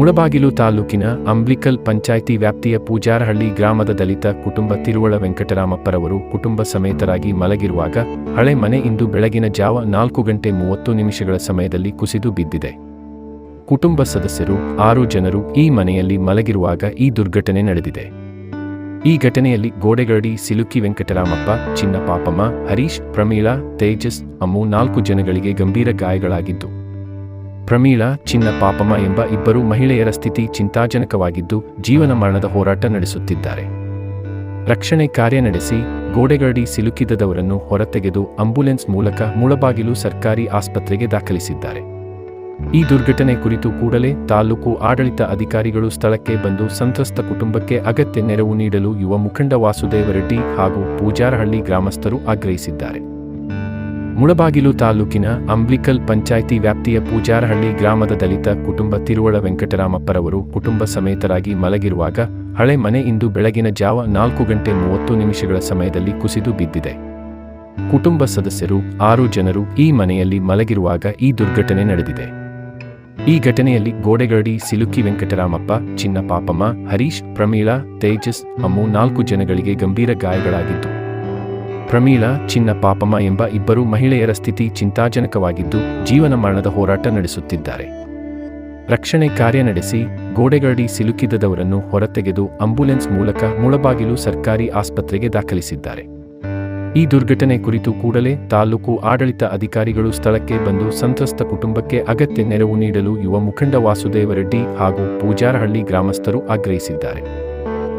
ಮುಳಬಾಗಿಲು ತಾಲೂಕಿನ ಅಂಬ್ಲಿಕಲ್ ಪಂಚಾಯಿತಿ ವ್ಯಾಪ್ತಿಯ ಪೂಜಾರಹಳ್ಳಿ ಗ್ರಾಮದ ದಲಿತ ಕುಟುಂಬ ತಿರುವಳ ವೆಂಕಟರಾಮಪ್ಪರವರು ಕುಟುಂಬ ಸಮೇತರಾಗಿ ಮಲಗಿರುವಾಗ ಹಳೆ ಮನೆ ಇಂದು ಬೆಳಗಿನ ಜಾವ ನಾಲ್ಕು ಗಂಟೆ ಮೂವತ್ತು ನಿಮಿಷಗಳ ಸಮಯದಲ್ಲಿ ಕುಸಿದು ಬಿದ್ದಿದೆ. ಕುಟುಂಬ ಸದಸ್ಯರು ಆರು ಜನರು ಈ ಮನೆಯಲ್ಲಿ ಮಲಗಿರುವಾಗ ಈ ದುರ್ಘಟನೆ ನಡೆದಿದೆ. ಈ ಘಟನೆಯಲ್ಲಿ ಗೋಡೆಗರಡಿ ಸಿಲುಕಿ ವೆಂಕಟರಾಮಪ್ಪ ಚಿನ್ನ ಪಾಪಮ್ಮ ಹರೀಶ್, ಪ್ರಮೀಳಾ, ತೇಜಸ್, ಅಮ್ಮು ನಾಲ್ಕು ಜನಗಳಿಗೆ ಗಂಭೀರ ಗಾಯಗಳಾಗಿದ್ದು ಪ್ರಮೀಳಾ, ಚಿನ್ನ ಪಾಪಮ್ಮ ಎಂಬ ಇಬ್ಬರು ಮಹಿಳೆಯರ ಸ್ಥಿತಿ ಚಿಂತಾಜನಕವಾಗಿದ್ದು ಜೀವನ ಮರಣದ ಹೋರಾಟ ನಡೆಸುತ್ತಿದ್ದಾರೆ. ರಕ್ಷಣೆ ಕಾರ್ಯ ನಡೆಸಿ ಗೋಡೆಗಡಿ ಸಿಲುಕಿದವರನ್ನು ಹೊರತೆಗೆದು ಆಂಬ್ಯುಲೆನ್ಸ್ ಮೂಲಕ ಮುಳಬಾಗಿಲು ಸರ್ಕಾರಿ ಆಸ್ಪತ್ರೆಗೆ ದಾಖಲಿಸಿದ್ದಾರೆ. ಈ ದುರ್ಘಟನೆ ಕುರಿತು ಕೂಡಲೇ ತಾಲೂಕು ಆಡಳಿತ ಅಧಿಕಾರಿಗಳು ಸ್ಥಳಕ್ಕೆ ಬಂದು ಸಂತ್ರಸ್ತ ಕುಟುಂಬಕ್ಕೆ ಅಗತ್ಯ ನೆರವು ನೀಡಲು ಯುವ ಮುಖಂಡ ವಾಸುದೇವ ರೆಡ್ಡಿ ಹಾಗೂ ಪೂಜಾರಹಳ್ಳಿ ಗ್ರಾಮಸ್ಥರು ಆಗ್ರಹಿಸಿದ್ದಾರೆ. ಮುಳಬಾಗಿಲು ತಾಲೂಕಿನ ಅಂಬ್ಲಿಕಲ್ ಪಂಚಾಯಿತಿ ವ್ಯಾಪ್ತಿಯ ಪೂಜಾರಹಳ್ಳಿ ಗ್ರಾಮದ ದಲಿತ ಕುಟುಂಬ ತಿರುವಳ ವೆಂಕಟರಾಮಪ್ಪರವರು ಕುಟುಂಬ ಸಮೇತರಾಗಿ ಮಲಗಿರುವಾಗ ಹಳೆ ಮನೆ ಇಂದು ಬೆಳಗಿನ ಜಾವ ನಾಲ್ಕು ಗಂಟೆ ಮೂವತ್ತು ನಿಮಿಷಗಳ ಸಮಯದಲ್ಲಿ ಕುಸಿದು ಬಿದ್ದಿದೆ. ಕುಟುಂಬ ಸದಸ್ಯರು, ಆರು ಜನರು ಈ ಮನೆಯಲ್ಲಿ ಮಲಗಿರುವಾಗ ಈ ದುರ್ಘಟನೆ ನಡೆದಿದೆ. ಈ ಘಟನೆಯಲ್ಲಿ ಗೋಡೆಗರಡಿ ಸಿಲುಕಿ ವೆಂಕಟರಾಮಪ್ಪ, ಚಿನ್ನ ಪಾಪಮ್ಮ, ಹರೀಶ್, ಪ್ರಮೀಳಾ, ತೇಜಸ್, ಅಮ್ಮು ನಾಲ್ಕು ಜನಗಳಿಗೆ ಗಂಭೀರ ಗಾಯಗಳಾಗಿದ್ದು ಪ್ರಮೀಳಾ, ಚಿನ್ನ ಪಾಪಮ್ಮ ಎಂಬ ಇಬ್ಬರು ಮಹಿಳೆಯರ ಸ್ಥಿತಿ ಚಿಂತಾಜನಕವಾಗಿದ್ದು ಜೀವನ ಮರಣದ ಹೋರಾಟ ನಡೆಸುತ್ತಿದ್ದಾರೆ. ರಕ್ಷಣೆ ಕಾರ್ಯ ನಡೆಸಿ ಗೋಡೆಗಳಡಿ ಸಿಲುಕಿದ್ದವರನ್ನು ಹೊರತೆಗೆದು ಆಂಬ್ಯುಲೆನ್ಸ್ ಮೂಲಕ ಮುಳಬಾಗಿಲು ಸರ್ಕಾರಿ ಆಸ್ಪತ್ರೆಗೆ ದಾಖಲಿಸಿದ್ದಾರೆ. ಈ ದುರ್ಘಟನೆ ಕುರಿತು ಕೂಡಲೇ ತಾಲೂಕು ಆಡಳಿತ ಅಧಿಕಾರಿಗಳು ಸ್ಥಳಕ್ಕೆ ಬಂದು ಸಂತ್ರಸ್ತ ಕುಟುಂಬಕ್ಕೆ ಅಗತ್ಯ ನೆರವು ನೀಡಲು ಯುವ ಮುಖಂಡ ವಾಸುದೇವ ರೆಡ್ಡಿ ಹಾಗೂ ಪೂಜಾರಹಳ್ಳಿ ಗ್ರಾಮಸ್ಥರು ಆಗ್ರಹಿಸಿದ್ದಾರೆ.